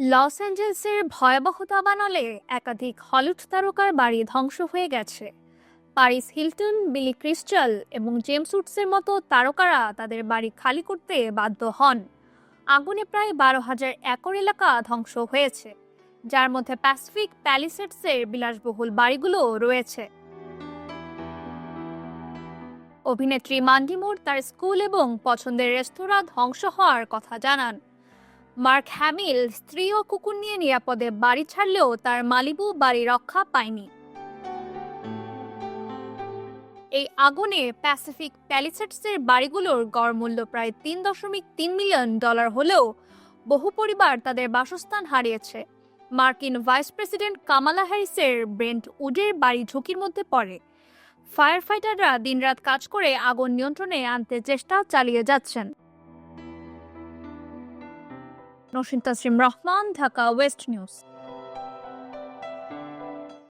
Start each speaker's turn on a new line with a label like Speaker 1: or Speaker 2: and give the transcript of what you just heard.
Speaker 1: Loss অ্যাঞ্জেলসের ভয়াবহ দাবানলে একাধিক Hollywood তারকার বাড়ি ধ্বংস হয়ে গেছে। প্যারিস হিলটন, বিলি ক্রিস্টাল এবং জেমস উডসের মতো তারকারা তাদের বাড়ি খালি করতে বাধ্য হন। আগুনে প্রায় বারো হাজার একর এলাকা ধ্বংস হয়েছে, যার মধ্যে প্যাসিফিক প্যালিসেটসের বিলাসবহুল বাড়িগুলো রয়েছে। অভিনেত্রী মান্ডি মুর তার স্কুল এবং পছন্দের রেস্তোরাঁ ধ্বংস হওয়ার কথা জানান। মার্ক হ্যামিল স্ত্রী ও কুকুর নিয়ে নিরাপদে বাড়ি ছাড়লেও তার মালিবু বাড়ি রক্ষা পায়নি। এই আগুনে প্যাসিফিক প্যালিসেটসের বাড়িগুলোর গড় মূল্য প্রায় তিন দশমিক তিন মিলিয়ন ডলার হলেও বহু পরিবার তাদের বাসস্থান হারিয়েছে। মার্কিন ভাইস প্রেসিডেন্ট কামালা হ্যারিসের ব্রেন্ট উডের বাড়ি ঝুঁকির মধ্যে পড়ে। ফায়ার ফাইটাররা দিনরাত কাজ করে আগুন নিয়ন্ত্রণে আনতে চেষ্টা চালিয়ে যাচ্ছেন। Nosin Tasrim Rahman Dhaka west news.